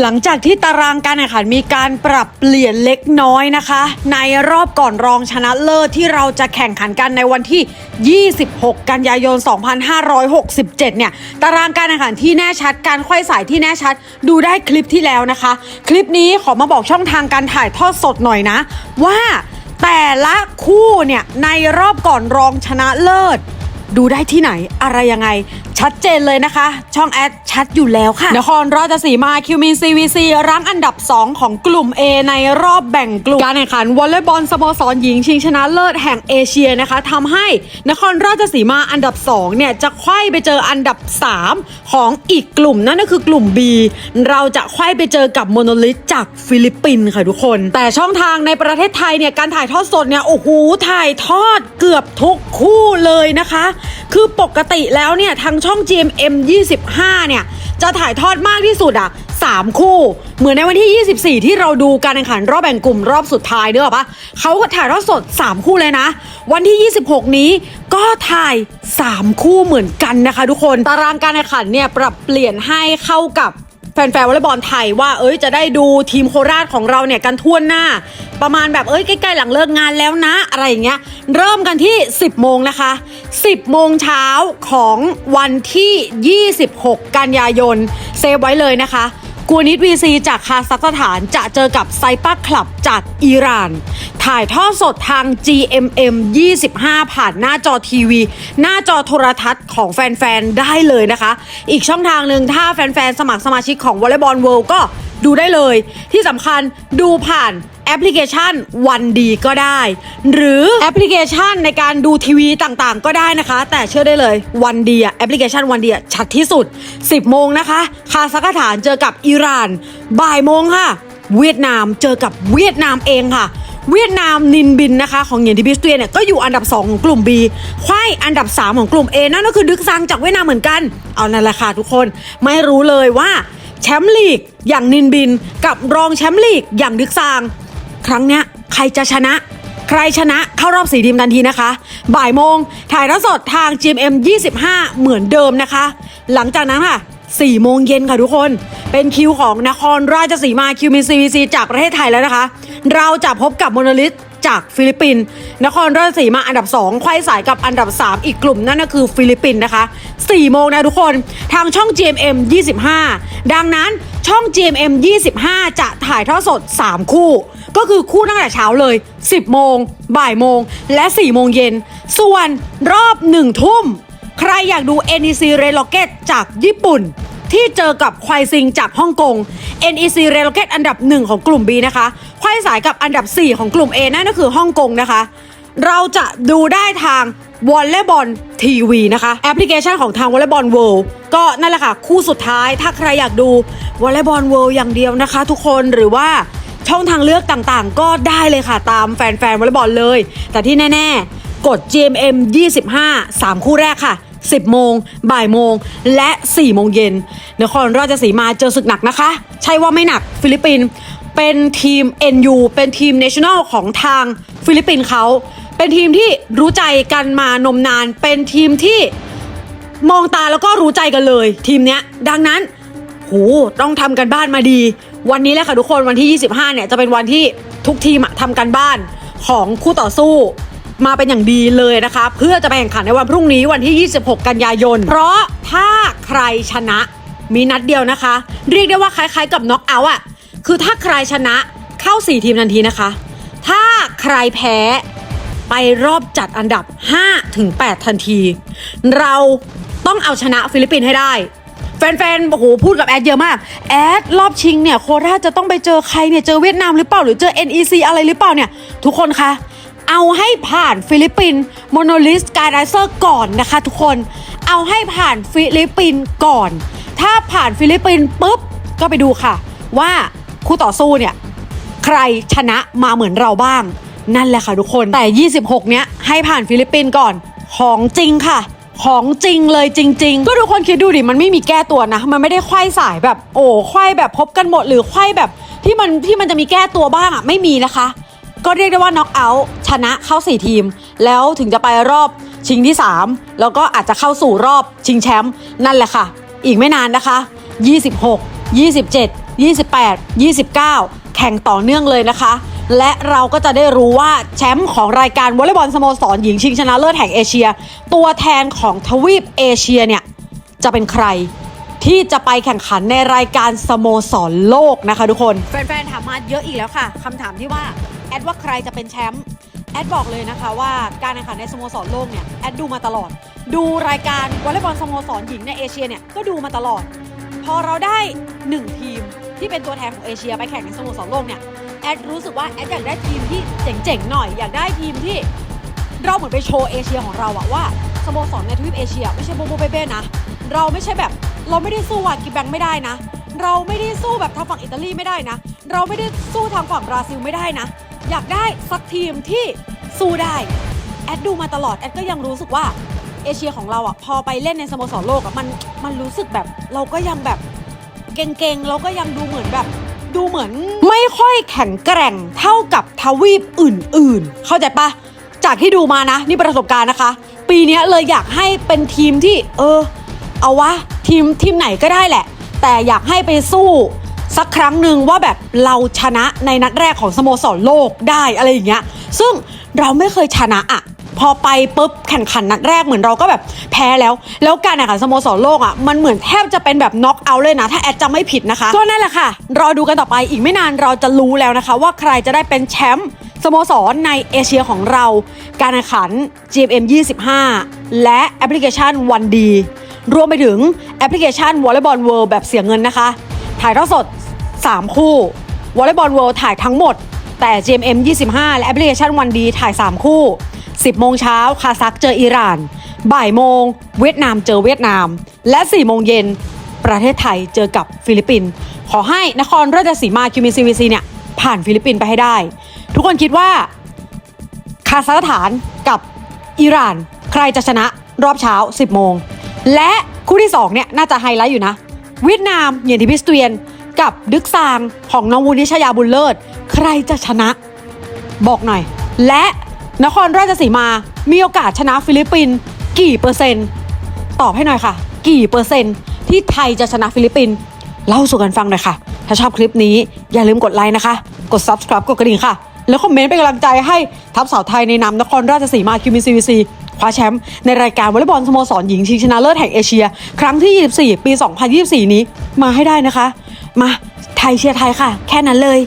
หลังจากที่ตารางการแข่งขันมีการปรับเปลี่ยนเล็กน้อยนะคะ ในรอบก่อนรองชนะเลิศที่เราจะแข่งขันกันในวันที่ 26 กันยายน 2567 เนี่ย ตารางการแข่งขันที่แน่ชัดการค่อยสายที่แน่ชัด ดูได้คลิปที่แล้วนะคะ คลิปนี้ขอมาบอกช่องทางการถ่ายทอดสดหน่อยนะ ว่าแต่ละคู่เนี่ยในรอบก่อนรองชนะเลิศ ดูได้ที่ไหนอะไรยังไง ชัดเจนเลยนะคะ ช่องแอดชัดอยู่แล้วค่ะ นครราชสีมาคิวมินซีวีซีรั้งอันดับ 2 ของกลุ่ม A ในรอบแบ่งกลุ่ม การแข่งขันวอลเลย์บอลสโมสรหญิงชิงชนะเลิศแห่งเอเชียนะคะทำให้นครราชสีมาอันดับ 2 เนี่ย จะไขว้ไปเจออันดับ 3 ของอีกกลุ่มนั่นก็คือกลุ่ม B เราจะไขว้ไปเจอกับโมโนลิสจากฟิลิปปินส์ค่ะทุกคน แต่ช่องทางในประเทศไทยเนี่ยการถ่ายทอดสดเนี่ยโอ้โหถ่ายทอดเกือบทุกคู่เลยนะคะคือปกติแล้วเนี่ยทางช่อง GMM 25 เนี่ย จะถ่ายทอดมากที่สุดอะ3 คู่ เหมือนในวันที่ 24 ที่เราดูการแข่งขันรอบแบ่งกลุ่มรอบสุดท้ายเด้อปะเขาก็ถ่ายทอดสด 3 คู่เลยนะ วันที่ 26 นี้ก็ถ่าย 3 คู่เหมือนกันนะคะทุกคน ตารางการแข่งขันเนี่ยปรับเปลี่ยนให้เข้ากับ แฟนๆวอลเลย์บอลไทยว่า เอ้ยจะได้ดูทีมโคราชของเราเนี่ยกันทั่วหน้า ประมาณแบบเอ้ยใกล้ๆหลังเลิกงานแล้วนะ อะไรอย่างเงี้ย เริ่มกันที่ 10 โมงนะคะ 10 โมงเช้าของวันที่ 26 กันยายน เซฟไว้เลยนะคะ กูนิดวีซีจากคาซัคสถานจะเจอกับไซป้าคลับจากอิหร่าน ถ่ายทอดสดทาง GMM 25 ผ่านหน้าจอทีวี หน้าจอโทรทัศน์ของแฟน ๆ ได้เลยนะคะ อีกช่องทางหนึ่งถ้าแฟน ๆ สมัครสมาชิกของวอลเลย์บอลเวิลด์ก็ดูได้เลย ที่สำคัญดูผ่าน แอปพลิเคชันวันดีก็ได้ หรือแอปพลิเคชันในการดูทีวีต่างๆ ก็ได้นะคะ แต่เชื่อได้เลยวันดีอะแอปพลิเคชันวันดีอะชัดที่สุด 10 โมงนะคะ คาซัคสถานเจอกับอิหร่าน บ่ายโมงค่ะ เวียดนามเจอกับเวียดนามเองค่ะเวียดนามนินบินนะคะ ของเหยียนดิบิสเตียเนี่ยก็อยู่อันดับ 2 ของกลุ่ม B ไขว้อันดับ 3 ของกลุ่ม A นั่นก็คือดึกซังจากเวียดนามเหมือนกัน เอานั่นแหละค่ะทุกคนไม่รู้เลยว่าแชมป์ลีกอย่างนินบิน กับรองแชมป์ลีกอย่างดึกซัง ครั้งเนี้ยใครจะชนะ ใครชนะเข้ารอบสี่ทีมทันทีนะคะ บ่ายโมงถ่ายทอดสดทาง GMM 25 เหมือนเดิมนะคะ หลังจากนั้นค่ะ4โมงเย็นค่ะทุกคน เป็นคิวของนครราชสีมาคิวมินซีวีซีจากประเทศไทยแล้วนะคะ เราจะพบกับโมโนลิสจากฟิลิปปินส์นครราชสีมาอันดับ 2 ไขว้สายกับอันดับ 3 อีกกลุ่มนั่นก็คือฟิลิปปินส์นะคะ 4 โมงนะทุกคนทางช่อง GMM 25 ดังนั้นช่อง GMM 25 จะถ่ายทอดสด 3 คู่ ก็คือคู่ตั้งแต่เช้าเลย 10 โมง บ่ายโมง และ 4 โมงเย็น ส่วนรอบ 1 ทุ่ม ใครอยากดู NEC r e l o c k e t จากญี่ปุ่น ที่เจอกับควายซิงจากฮ่องกง NEC r e l o c k e t อันดับ 1 ของกลุ่ม B นะคะควายสายกับอันดับ 4 ของกลุ่ม A นั่นก็คือฮ่องกงนะคะ เราจะดูได้ทางวอลเลย์บอลทีวีนะคะแอปพลิเคชันของทางวอลเลย์บอลเวิลด์ก็นั่นแหละค่ะ คู่สุดท้ายถ้าใครอยากดูวอลเลย์บอลเวิลด์อย่างเดียวนะคะ ทุกคนหรือว่า ช่องทางเลือกต่างๆ ก็ได้เลยค่ะตามแฟนๆวอลเลย์บอลเลย แต่ที่แน่ ๆ กด GMM 25 3 คู่แรกค่ะ 10 โมง บ่ายโมง และ 4 โมงเย็นนครราชสีมาเจอศึกหนักนะคะ ใช่ว่าไม่หนักฟิลิปปินส์เป็นทีม NU เป็นทีม National ของทางฟิลิปปินส์เขาเป็นทีมที่รู้ใจกันมานมนาน เป็นทีมที่มองตาแล้วก็รู้ใจกันเลย ทีมเนี้ยดังนั้นโหต้องทำกันบ้านมาดี วันนี้แหละค่ะทุกคนวันที่ 25 เนี่ยจะเป็นวันที่ทุกทีมอะทำกันบ้านของคู่ต่อสู้ มาเป็นอย่างดีเลยนะคะ เพื่อจะไปแข่งขันในวันพรุ่งนี้วันที่ 26 กันยายน เพราะถ้าใครชนะมีนัดเดียวนะคะ เรียกได้ว่าคล้ายๆกับน็อกเอาท์อะคือถ้าใครชนะเข้า 4 ทีมทันทีนะคะ ถ้าใครแพ้ไปรอบจัดอันดับ5ถึง8ทันที เราต้องเอาชนะฟิลิปปินส์ให้ได้ แฟนๆ โอ้โห พูดกับแอดเยอะมาก แอดรอบชิงเนี่ย โคราชจะต้องไปเจอใครเนี่ย เจอเวียดนามหรือเปล่า หรือเจอ NEC อะไรหรือเปล่าเนี่ย ทุกคนคะ เอาให้ผ่านฟิลิปปินส์โมโนลิสการ์เซอร์ก่อนนะคะทุกคน เอาให้ผ่านฟิลิปปินส์ก่อน ถ้าผ่านฟิลิปปินส์ปุ๊บ ก็ไปดูค่ะ ว่าคู่ต่อสู้เนี่ย ใครชนะมาเหมือนเราบ้าง นั่นแหละค่ะทุกคน แต่ 26 เนี้ยให้ผ่านฟิลิปปินส์ก่อน ของจริงค่ะ ของจริงเลยจริง ๆ ก็ทุกคนคิดดูดิมันไม่มีแก้ตัวนะ มันไม่ได้ไขว้สายแบบโอ้ไขว้แบบพบกันหมดหรือไขว้แบบที่มันที่มันจะมีแก้ตัวบ้างอะไม่มีนะคะ ก็เรียกได้ว่าน็อกเอาท์ชนะเข้า 4 ทีม แล้วถึงจะไปรอบชิงที่ 3 แล้วก็อาจจะเข้าสู่รอบชิงแชมป์นั่นแหละค่ะ อีกไม่นานนะคะ 26 27 28 29 แข่งต่อเนื่องเลยนะคะ และเราก็จะได้รู้ว่าแชมป์ของรายการวอลเลย์บอลสโมสรหญิงชิงชนะเลิศแห่งเอเชีย ตัวแทนของทวีปเอเชียเนี่ยจะเป็นใครที่จะไปแข่งขันในรายการสโมสรโลกนะคะทุกคน แฟนๆถามมาเยอะอีกแล้วค่ะคำถามที่ว่าแอดว่าใครจะเป็นแชมป์แอดบอกเลยนะคะว่าการแข่งขันในสโมสรโลกเนี่ยแอดดูมาตลอด ดูรายการวอลเลย์บอลสโมสรหญิงในเอเชียเนี่ยก็ดูมาตลอด พอเราได้หนึ่งทีมที่เป็นตัวแทนของเอเชียไปแข่งในสโมสรโลกเนี่ย แอดรู้สึกว่าแอดอยากได้ทีมที่เจ๋งๆหน่อย อยากได้ทีมที่เราเหมือนไปโชว์เอเชียของเราอะว่าสโมสรในทวีปเอเชีย ไม่ใช่โบโบเบเบ้นะ เราไม่ใช่แบบเราไม่ได้สู้วากิแบงไม่ได้นะ เราไม่ได้สู้แบบทางฝั่งอิตาลีไม่ได้นะ เราไม่ได้สู้ทางฝั่งบราซิลไม่ได้นะ อยากได้สักทีมที่สู้ได้แอดดูมาตลอดแอดก็ยังรู้สึกว่าเอเชียของเราอะพอไปเล่นในสโมสรโลกอะมันมันรู้สึกแบบ เราก็ยังแบบเก่งๆแล้วก็ยังดูเหมือนแบบ ดูเหมือน ไม่ค่อยแข็งแกร่งเท่ากับทวีปอื่นๆ เข้าใจปะจากที่ดูมานะ นี่ประสบการณ์นะคะ ปีนี้เลยอยากให้เป็นทีมที่ เออ เอาวะทีมทีมไหนก็ได้แหละ แต่อยากให้ไปสู้ สักครั้งหนึ่งว่าแบบเราชนะในนัดแรกของสโมสรโลกได้อะไรอย่างเงี้ยซึ่งเราไม่เคยชนะอะ พอไปปุ๊บแข่งขันนัดแรกเหมือนเราก็แบบแพ้แล้ว แล้วการแข่งขันสโมสรโลกอะมันเหมือนแทบจะเป็นแบบน็อกเอาท์เลยนะ ถ้าแอดจำไม่ผิดนะคะ ก็นั่นแหละค่ะ รอดูกันต่อไปอีกไม่นานเราจะรู้แล้วนะคะ ว่าใครจะได้เป็นแชมป์สโมสรในเอเชียของเรา การแข่งขัน GMM 25 และแอปพลิเคชันวันดีรวมไปถึงแอปพลิเคชัน Volleyball World แบบเสียเงินนะคะ ถ่ายทอดสด 3 คู่ Volleyball World ถ่ายทั้งหมด แต่ GMM 25 และแอปพลิเคชันวันดีถ่าย 3 คู่ 10 โมงเช้าคาซักเจออิหร่าน บ่ายโมง เวียดนามเจอเวียดนาม และ 4 โมงเย็นประเทศไทยเจอกับฟิลิปปินส์ขอให้นครราชสีมาคิวมินซีวีซีเนี่ยผ่านฟิลิปปินส์ไปให้ได้ ทุกคนคิดว่าคาซัคสถานกับอิหร่าน ใครจะชนะรอบเช้า 10 โมง และคู่ที่2เนี่ยน่าจะไฮไลท์อยู่นะ เวียดนามเยนทิพิสเตียน กับดึกซางของน้องวูนิชยาบุญเลิศ ใครจะชนะ บอกหน่อย และนครราชสีมามีโอกาสชนะฟิลิปปินส์กี่เปอร์เซ็นต์ ตอบให้หน่อยค่ะ กี่เปอร์เซ็นต์ที่ไทยจะชนะฟิลิปปินส์เล่าสู่กันฟังหน่อยค่ะ ถ้าชอบคลิปนี้อย่าลืมกดไลค์นะคะ กด subscribe กดกระดิ่งค่ะ แล้วคอมเมนต์เป็นกำลังใจให้ทัพสาวไทยในนามนครราชสีมาคิวมินซีวีซีคว้าแชมป์ในรายการวอลเลย์บอลสโมสรหญิงชิงชนะเลิศแห่งเอเชีย ครั้งที่ 24 ปี 2024 นี้มาให้ได้นะคะ มาไทยเชียร์ไทยค่ะ แค่นั้นเลย